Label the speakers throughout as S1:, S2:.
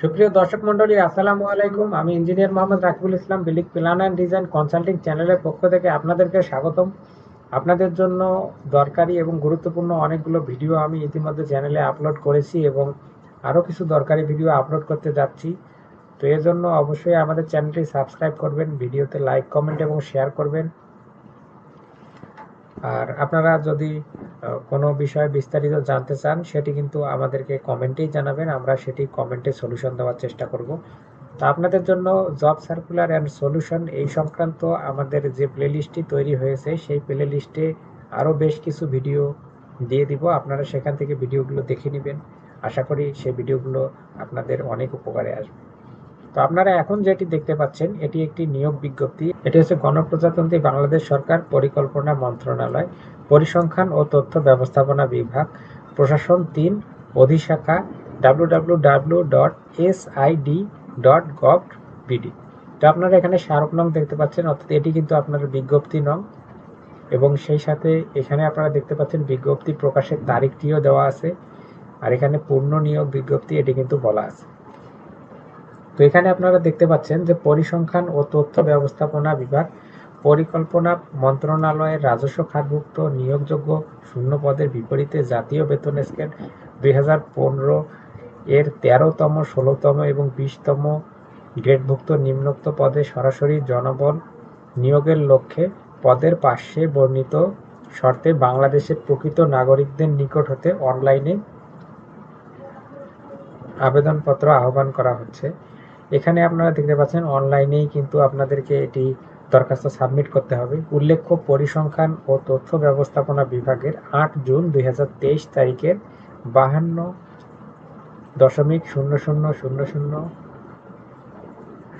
S1: সুপ্রিয় দর্শক মন্ডলী আসসালামু আলাইকুম। আমি ইঞ্জিনিয়ার মোহাম্মদ রাকিবুল ইসলাম বিলিক প্ল্যান অ্যান্ড ডিজাইন কনসাল্টিং চ্যানেলের পক্ষ থেকে আপনাদেরকে স্বাগতম। আপনাদের জন্য দরকারি এবং গুরুত্বপূর্ণ অনেকগুলো ভিডিও আমি ইতিমধ্যে চ্যানেলে আপলোড করেছি এবং আরও কিছু দরকারি ভিডিও আপলোড করতে যাচ্ছি। তো এর জন্য অবশ্যই আমাদের চ্যানেলটি সাবস্ক্রাইব করবেন, ভিডিওতে লাইক, কমেন্ট এবং শেয়ার করবেন। আর আপনারা যদি কোনো বিষয়ে বিস্তারিত জানতে চান, সেটি কিন্তু আমাদেরকে কমেন্টেই জানাবেন। আমরা সেটি কমেন্টে সলিউশন দেওয়ার চেষ্টা করব। তো আপনাদের জন্য জব সার্কুলার অ্যান্ড সলিউশন এই সংক্রান্ত আমাদের যে প্লেলিস্টটি তৈরি হয়েছে, সেই প্লেলিস্টে আরও বেশ কিছু ভিডিও দিয়ে দিব। আপনারা সেখান থেকে ভিডিওগুলো দেখে নেবেন। আশা করি সেই ভিডিওগুলো আপনাদের অনেক উপকারে আসবে। তো আপনারা এখন যেটি দেখতে পাচ্ছেন, এটি একটি নিয়োগ বিজ্ঞপ্তি। এটি হচ্ছে গণপ্রজাতন্ত্রী বাংলাদেশ সরকার পরিকল্পনা মন্ত্রণালয়, পরিসংখ্যান ও তথ্য ব্যবস্থাপনা বিভাগ, প্রশাসন তিন, অধিশাখা ডাব্লু ডট এস ডট তো আপনারা এখানে স্মারক নং দেখতে পাচ্ছেন, অর্থাৎ এটি কিন্তু আপনার বিজ্ঞপ্তি নং। এবং সেই সাথে এখানে আপনারা দেখতে পাচ্ছেন বিজ্ঞপ্তি প্রকাশের তারিখটিও দেওয়া আছে। আর এখানে পূর্ণ নিয়োগ বিজ্ঞপ্তি, এটি কিন্তু বলা আছে। তো এখানে আপনারা দেখতে পাচ্ছেন যে পরিসংখ্যান ও তথ্য ব্যবস্থাপনা বিভাগ, পরিকল্পনা মন্ত্রণালয়ের রাজস্ব খাতভুক্ত নিয়োগযোগ্য শূন্য পদের বিপরীতে জাতীয় বেতন স্কেল দুই হাজার পনেরো এর তেরোতম, ষোলোতম এবং বিশতম গ্রেডভুক্ত নিম্নোক্ত পদে সরাসরি জনবল নিয়োগের লক্ষ্যে পদের পার্শ্বে বর্ণিত শর্তে বাংলাদেশের প্রকৃত নাগরিকদের নিকট হতে অনলাইনে আবেদনপত্র আহ্বান করা হচ্ছে। এখানে আপনারা দেখতে পাচ্ছেন, অনলাইনেই কিন্তু আপনাদেরকে এটি দরখাস্ত সাবমিট করতে হবে। উল্লেখ্য পরিসংখ্যান ও তথ্য ব্যবস্থাপনা বিভাগের আট জুন দুই হাজার তারিখের বাহান্ন দশমিক শূন্য শূন্য শূন্য শূন্য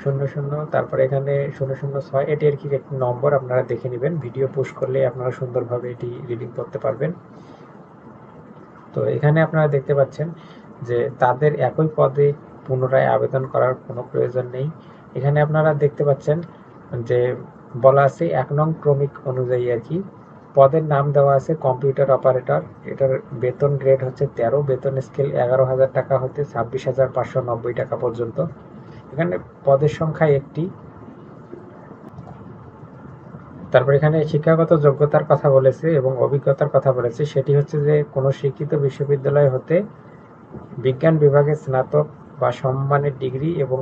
S1: শূন্য শূন্য, তারপরে এখানে শূন্য শূন্য ছয়, এটি আর কি একটি নম্বর, আপনারা দেখে নেবেন। ভিডিও পোস্ট করলে আপনারা সুন্দরভাবে এটি রিডিং করতে পারবেন। তো এখানে আপনারা দেখতে পাচ্ছেন যে তাদের একই পদে পুনরায় আবেদন করার কোনো প্রয়োজন নেই। এখানে আপনারা দেখতে পাচ্ছেন যে বলা আছে, এক নং ক্রমিক অনুযায়ী আর কি, পদের নাম দেওয়া আছে কম্পিউটার অপারেটর। এটার বেতন গ্রেড হচ্ছে তেরো, বেতন স্কেল এগারো হাজার টাকা হতে ছাব্বিশ হাজার পাঁচশো নব্বই টাকা পর্যন্ত। এখানে পদের সংখ্যা একটি। তারপর এখানে শিক্ষাগত যোগ্যতার কথা বলেছে এবং অভিজ্ঞতার কথা বলেছে। সেটি হচ্ছে যে কোনো শিক্ষিত বিশ্ববিদ্যালয় হতে বিজ্ঞান বিভাগে স্নাতক বা সম্মানের ডিগ্রি এবং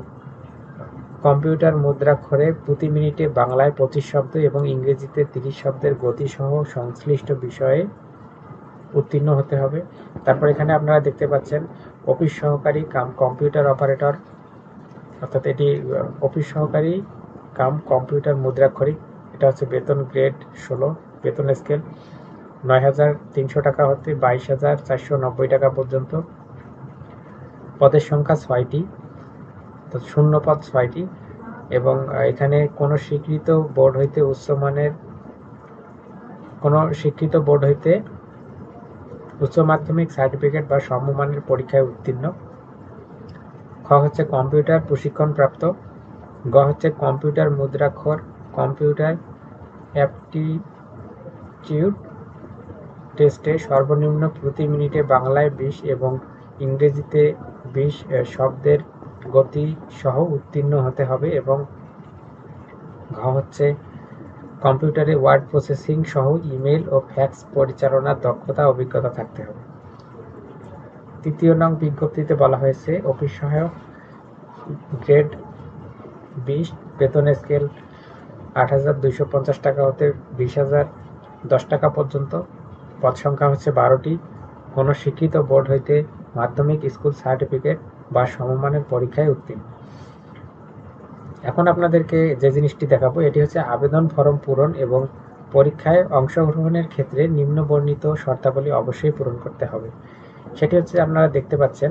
S1: কম্পিউটার মুদ্রাক্ষরে প্রতি মিনিটে বাংলায় পঁচিশ শব্দ এবং ইংরেজিতে তিরিশ শব্দের গতিসহ সংশ্লিষ্ট বিষয়ে উত্তীর্ণ হতে হবে। তারপর এখানে আপনারা দেখতে পাচ্ছেন, অফিস সহকারী কাম কম্পিউটার অপারেটর, অর্থাৎ এটি অফিস সহকারী কাম কম্পিউটার মুদ্রাক্ষরিক এটা হচ্ছে বেতন গ্রেড ষোলো, বেতন স্কেল নয় হাজার তিনশো টাকা হতে বাইশ হাজার চারশো নব্বই টাকা পর্যন্ত। পদের সংখ্যা ছয়টি, তো শূন্য পদ ছয়টি এবং এখানে কোনো স্বীকৃত বোর্ড হইতে উচ্চমানের কোনো স্বীকৃত বোর্ড হইতে উচ্চ মাধ্যমিক সার্টিফিকেট বা সমমানের পরীক্ষায় উত্তীর্ণ। খ হচ্ছে কম্পিউটার প্রশিক্ষণপ্রাপ্ত। গ হচ্ছে কম্পিউটার মুদ্রাক্ষর, কম্পিউটার অ্যাপটিটিউড টেস্টে সর্বনিম্ন প্রতি মিনিটে বাংলায় বিশ এবং ইংরেজিতে বিশ শব্দের গতি সহ উত্তীর্ণ হতে হবে এবং ঘ হচ্ছে কম্পিউটারে ওয়ার্ড প্রসেসিং সহ ইমেল ও ফ্যাক্স পরিচালনার দক্ষতা অভিজ্ঞতা থাকতে হবে। তৃতীয় নং বিজ্ঞপ্তিতে বলা হয়েছে, অফিস সহায়ক গ্রেড বিশ, বেতন স্কেল আট হাজার দুইশো পঞ্চাশ টাকা হতে বিশ হাজার দশ টাকা পর্যন্ত। পদ সংখ্যা হচ্ছে বারোটি। কোনো শিক্ষিত বোর্ড হইতে মাধ্যমিক স্কুল সার্টিফিকেট বা সমমানের পরীক্ষায় উত্তীর্ণ। এখন আপনাদেরকে যে জিনিসটি দেখাবো, এটি হচ্ছে আবেদন ফর্ম পূরণ এবং পরীক্ষায় অংশগ্রহণের ক্ষেত্রে নিম্ন বর্ণিত শর্তাবলী অবশ্যই পূরণ করতে হবে। সেটি হচ্ছে আপনারা দেখতে পাচ্ছেন,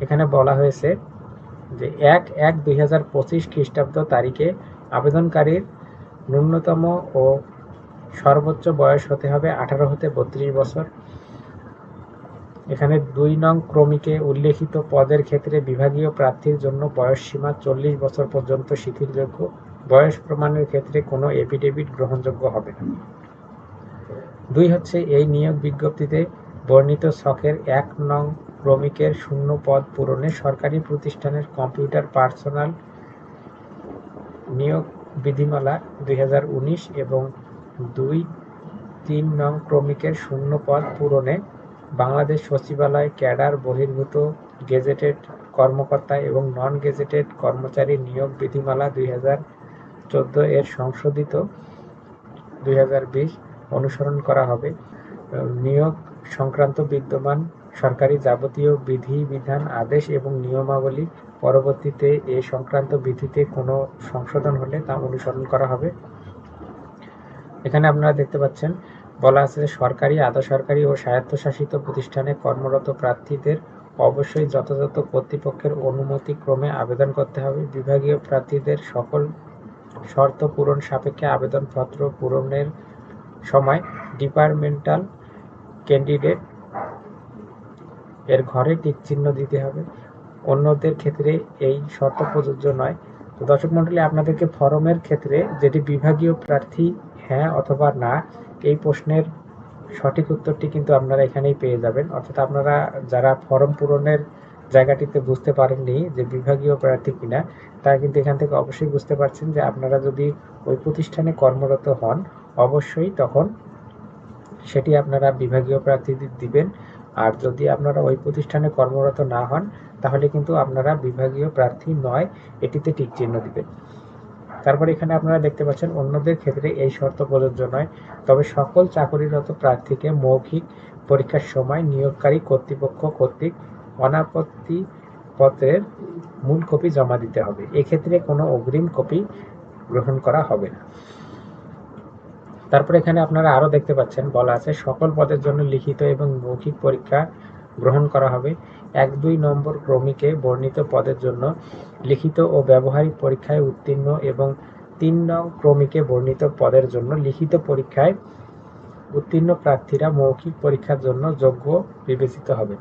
S1: এখানে বলা হয়েছে যে এক এক দুই হাজার পঁচিশ খ্রিস্টাব্দ তারিখে আবেদনকারীর ন্যূনতম ও সর্বোচ্চ বয়স হতে হবে আঠারো হতে বত্রিশ বছর। এখানে দুই নং ক্রমিকে উল্লেখিত পদের ক্ষেত্রে বিভাগীয় প্রার্থীর জন্য বয়স সীমা চল্লিশ বছর পর্যন্ত শিথিলযোগ্য। বয়স প্রমাণের ক্ষেত্রে কোনো এফিডেভিট গ্রহণযোগ্য হবে না। দুই হচ্ছে এই নিয়োগ বিজ্ঞপ্তিতে বর্ণিত ছকের এক নং ক্রমিকের শূন্য পদ পূরণে সরকারি প্রতিষ্ঠানের কম্পিউটার পার্সোনাল নিয়োগ বিধিমালা দুই হাজার উনিশ এবং দুই তিন নং ক্রমিকের শূন্য পদ পূরণে বাংলাদেশ সচিবালয় ক্যাডার বহির্ভূত গেজেটেড কর্মকর্তা এবং নন গেজেটেড কর্মচারী নিয়োগ বিধিমালা দুই এর সংশোধিত দুই হাজার বিশ অনুসরণ করা হবে। নিয়োগ সংক্রান্ত বিদ্যমান সরকারি যাবতীয় বিধি, বিধান, আদেশ এবং নিয়মাবলী পরবর্তীতে এ সংক্রান্ত বিধিতে কোনো সংশোধন হলে তা অনুসরণ করা হবে। এখানে আপনারা দেখতে পাচ্ছেন বলা আছে যে সরকারি আধা সরকারি ও স্বায়ত্তশাসিত প্রতিষ্ঠানে কর্মরত প্রার্থীদের অবশ্যই যথাযথ কর্তৃপক্ষের অনুমতি ক্রমে আবেদন করতে হবে। বিভাগীয় প্রার্থীদের সকল শর্ত পূরণ সাপেক্ষে আবেদনপত্র পূরণের সময় ডিপার্টমেন্টাল ক্যান্ডিডেট এর ঘরে টিক চিহ্ন দিতে হবে। অন্যদের ক্ষেত্রে এই শর্ত প্রযোজ্য নয়। তো দর্শক মন্ডলী, আপনাদেরকে ফরমের ক্ষেত্রে যেটি বিভাগীয় প্রার্থী হ্যাঁ অথবা না এই প্রশ্নের সঠিক উত্তরটি কিন্তু আপনারা এখানেই পেয়ে যাবেন। অর্থাৎ আপনারা যারা ফর্ম পূরণের জায়গাটিতে বুঝতে পারেননি যে বিভাগীয় প্রার্থী কিনা, তারা কিন্তু এখান থেকে অবশ্যই বুঝতে পারছেন যে আপনারা যদি ওই প্রতিষ্ঠানে কর্মরত হন, অবশ্যই তখন সেটি আপনারা বিভাগীয় প্রার্থী দিবেন। আর যদি আপনারা ওই প্রতিষ্ঠানে কর্মরত না হন, তাহলে কিন্তু আপনারা বিভাগীয় প্রার্থী নয়, এটিতে টিক চিহ্ন দিবেন। তারপর এখানে আপনারা দেখতে পাচ্ছেন, অন্যদের ক্ষেত্রে এই শর্ত প্রযোজ্য নয়। তবে সকল চাকরিরত প্রার্থীকে মৌখিক পরীক্ষার সময় নিয়োগকারী কর্তৃপক্ষ কর্তৃক অনাপত্তি পত্রের মূল কপি জমা দিতে হবে। এক্ষেত্রে কোনো অগ্রিম কপি গ্রহণ করা হবে না। তারপর এখানে আপনারা আরও দেখতে পাচ্ছেন, বলা আছে, সকল পদের জন্য লিখিত এবং মৌখিক পরীক্ষা গ্রহণ করা হবে। এক দুই নম্বর ক্রমিকে বর্ণিত পদের জন্য লিখিত ও ব্যবহারিক পরীক্ষায় উত্তীর্ণ এবং তিন নং ক্রমিকে বর্ণিত পদের জন্য লিখিত পরীক্ষায় উত্তীর্ণ প্রার্থীরা মৌখিক পরীক্ষার জন্য যোগ্য বিবেচিত হবেন।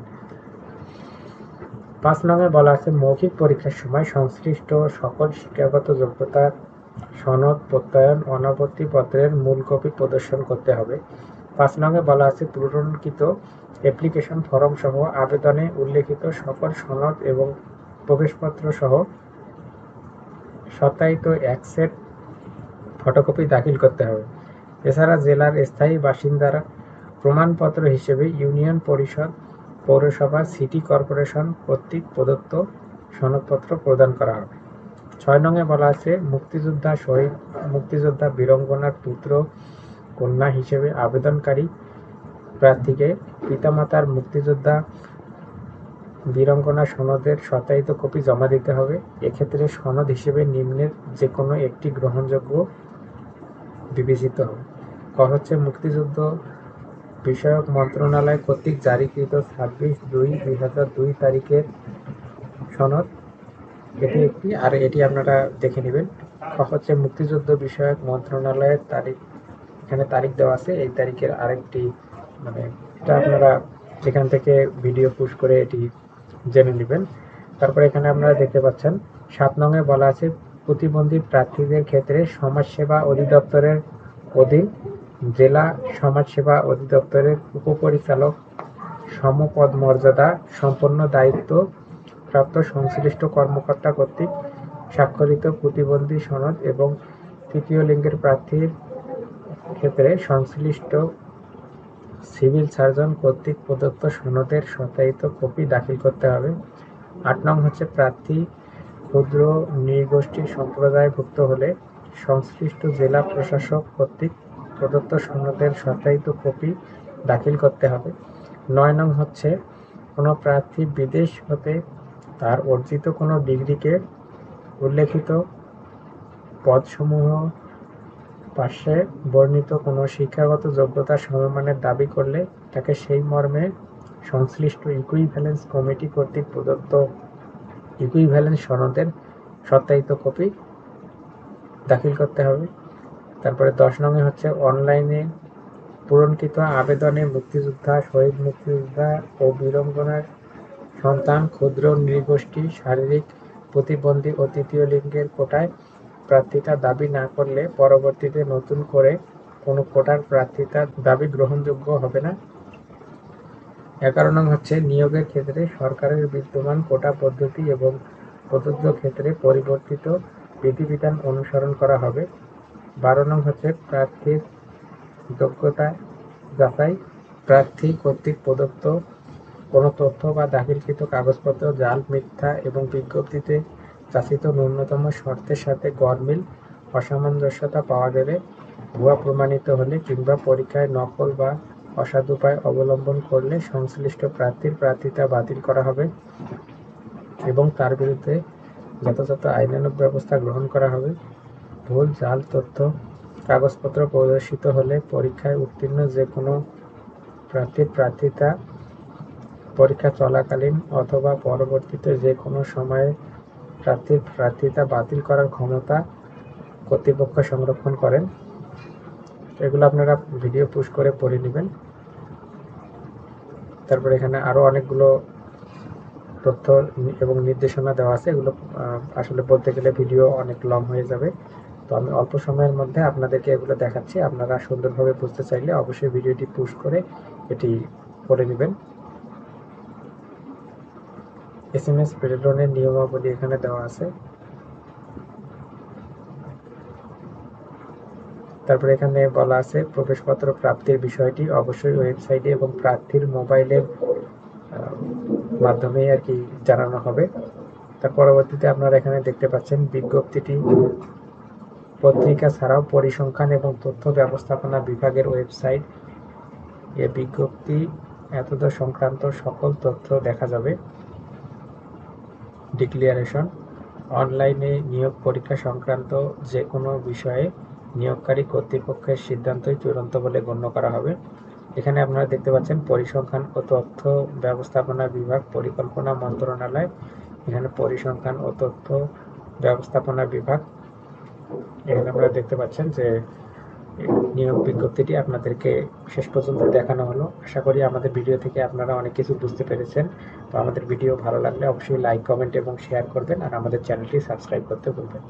S1: পাঁচ নঙে বলা আছে, মৌখিক পরীক্ষার সময় সংশ্লিষ্ট সকল শিক্ষাগত যোগ্যতার সনদ প্রত্যয়ন, অনাবর্তী পত্রের মূল কপি প্রদর্শন করতে হবে। পাঁচ নঙে বলা আছে পূরণকৃত অ্যাপ্লিকেশন ফরম সহ আবেদনে উল্লেখিত সকল সনদ এবং প্রবেশপত্র সহ সত্যায়িত এক সেট ফটোকপি দাখিল করতে হবে। এছাড়া জেলার স্থায়ী বাসিন্দারা প্রমাণপত্র হিসেবে ইউনিয়ন পরিষদ, পৌরসভা, সিটি কর্পোরেশন কর্তৃক প্রদত্ত সনদপত্র প্রদান করা হবে। ছয় নঙে বলা আছে, মুক্তিযোদ্ধা শহীদ, মুক্তিযোদ্ধা বীরঙ্গনার পুত্র কন্যা হিসেবে আবেদনকারী প্রার্থীকে পিতামাতার মুক্তিযোদ্ধা বীরঙ্গনা সনদের সত্যায়িত কপি জমা দিতে হবে। এক্ষেত্রে সনদ হিসেবে নিম্নের যে কোনো একটি গ্রহণযোগ্য বিবেচিত হবে। ক হচ্ছে মুক্তিযুদ্ধ বিষয়ক মন্ত্রণালয় কর্তৃক জারিকৃত ছাব্বিশ দুই দুই হাজার দুই তারিখের সনদ। এটি একটি, আর এটি আপনারা দেখে নেবেন। খ হচ্ছে মুক্তিযুদ্ধ বিষয়ক মন্ত্রণালয়ের তারিখ এখানে তারিখ দেওয়া আছে, এই তারিখের আরেকটি মানে এটা আপনারা যেখান থেকে ভিডিও পুশ করে এটি জেনে নেবেন। তারপরে এখানে আপনারা দেখতে পাচ্ছেন, সাত নঙে বলা আছে, প্রতিবন্ধী প্রার্থীদের ক্ষেত্রে সমাজসেবা অধিদপ্তরের অধীন জেলা সমাজসেবা অধিদপ্তরের উপপরিচালক সমপদ মর্যাদা সম্পন্ন দায়িত্ব প্রাপ্ত সংশ্লিষ্ট কর্মকর্তা কর্তৃক স্বাক্ষরিত প্রতিবন্ধী সনদ এবং তৃতীয় লিঙ্গের প্রার্থীর ক্ষেত্রে সংশ্লিষ্ট সিভিল সার্জন কর্তৃক প্রদত্ত সনদের সত্যায়িত কপি দাখিল করতে হবে। আট নং হচ্ছে প্রার্থী ক্ষুদ্র নৃগোষ্ঠী সম্প্রদায়ভুক্ত হলে সংশ্লিষ্ট জেলা প্রশাসক কর্তৃক প্রদত্ত সনদের সত্যায়িত কপি দাখিল করতে হবে। নয় নং হচ্ছে কোনো প্রার্থী বিদেশ হতে তার অর্জিত কোনো ডিগ্রিকে উল্লেখিত পদসমূহ পাশে বর্ণিত কোনো শিক্ষাগত যোগ্যতা সমমানের দাবি করলে তাকে সেই মর্মে সংশ্লিষ্ট ইকুইভ্যালেন্স কমিটি কর্তৃক প্রদত্ত ইকুইভ্যালেন্স সনদের সত্যায়িত কপি দাখিল করতে হবে। তারপরে দশ নঙে হচ্ছে অনলাইনে পূরণকৃত আবেদনে মুক্তিযোদ্ধা, শহীদ মুক্তিযোদ্ধা ও বীরঙ্গনার সন্তান, ক্ষুদ্র নৃগোষ্ঠী, শারীরিক প্রতিবন্ধী ও তৃতীয় লিঙ্গের কোটায় প্রার্থিতা দাবি না করলে পরবর্তীতে নতুন করে কোনো কোটার প্রার্থিতা দাবি গ্রহণযোগ্য হবে না। এগারো নং হচ্ছে নিয়োগের ক্ষেত্রে সরকারের বিদ্যমান কোটা পদ্ধতি এবং প্রযোজ্য ক্ষেত্রে পরিবর্তিত বিধিবিধান অনুসরণ করা হবে। বারো নং হচ্ছে প্রার্থীর যোগ্যতা যাচাই। প্রার্থী কর্তৃক প্রদত্ত কোনো তথ্য বা দাখিলকৃত কাগজপত্র, জাল, মিথ্যা এবং বিজ্ঞপ্তিতে চাচিত ন্যূনতম শর্তের সাথে গরমিল অসামঞ্জস্যতা পাওয়া গেলে ভুয়া প্রমাণিত হলে কিংবা পরীক্ষায় নকল বা অসাধুপায় অবলম্বন করলে সংশ্লিষ্ট প্রার্থীর প্রার্থিতা বাতিল করা হবে এবং তার বিরুদ্ধে যথাযথ আইনানুগ ব্যবস্থা গ্রহণ করা হবে। ভুল, জাল, তথ্য, কাগজপত্র প্রদর্শিত হলে পরীক্ষায় উত্তীর্ণ যে কোনো প্রার্থীর প্রার্থিতা পরীক্ষা চলাকালীন অথবা পরবর্তীতে যে কোনো সময়ে প্রার্থীর প্রার্থিতা বাতিল করার ক্ষমতা কর্তৃপক্ষ সংরক্ষণ করেন। এগুলো আপনারা ভিডিও পুশ করে পড়ে নেবেন। তারপরে এখানে আরও অনেকগুলো তথ্য এবং নির্দেশনা দেওয়া আছে। এগুলো আসলে বলতে গেলে ভিডিও অনেক লং হয়ে যাবে। তো আমি অল্প সময়ের মধ্যে আপনাদেরকে এগুলো দেখাচ্ছি। আপনারা সুন্দরভাবে বুঝতে চাইলে অবশ্যই ভিডিওটি পুশ করে এটি পড়ে নেবেন। এস এম এস প্রেরণের নিয়মাবলী এখানে দেওয়া আছে। তারপরে এখানে বলা আছে, প্রবেশপত্র প্রাপ্তির বিষয়টি অবশ্যই ওয়েবসাইটে এবং প্রার্থীর মোবাইলের মাধ্যমে আর কি জানানো হবে। তার পরবর্তীতে আপনারা এখানে দেখতে পাচ্ছেন বিজ্ঞপ্তিটি। পত্রিকা ছাড়াও পরিসংখ্যান এবং তথ্য ব্যবস্থাপনা বিভাগের ওয়েবসাইট। এ বিজ্ঞপ্তি এতদ সংক্রান্ত সকল তথ্য দেখা যাবে। ডিক্লিয়ারেশন অনলাইনে নিয়োগ পরীক্ষা সংক্রান্ত যে কোনো বিষয়ে নিয়োগকারী কর্তৃপক্ষের সিদ্ধান্তই চূড়ান্ত বলে গণ্য করা হবে। এখানে আপনারা দেখতে পাচ্ছেন পরিসংখ্যান ও তথ্য ব্যবস্থাপনা বিভাগ পরিকল্পনা মন্ত্রণালয়, এখানে পরিসংখ্যান ও তথ্য ব্যবস্থাপনা বিভাগ, এখানে আপনারা দেখতে পাচ্ছেন যে নিয়োগ বিজ্ঞপ্তিটি আপনাদেরকে শেষ পর্যন্ত দেখানো হলো। আশা করি আমাদের ভিডিও থেকে আপনারা অনেক কিছু বুঝতে পেরেছেন। তো আমাদের ভিডিও ভালো লাগলে অবশ্যই লাইক কমেন্ট এবং শেয়ার করবেন আর আমাদের চ্যানেলটি সাবস্ক্রাইব করতে ভুলবেন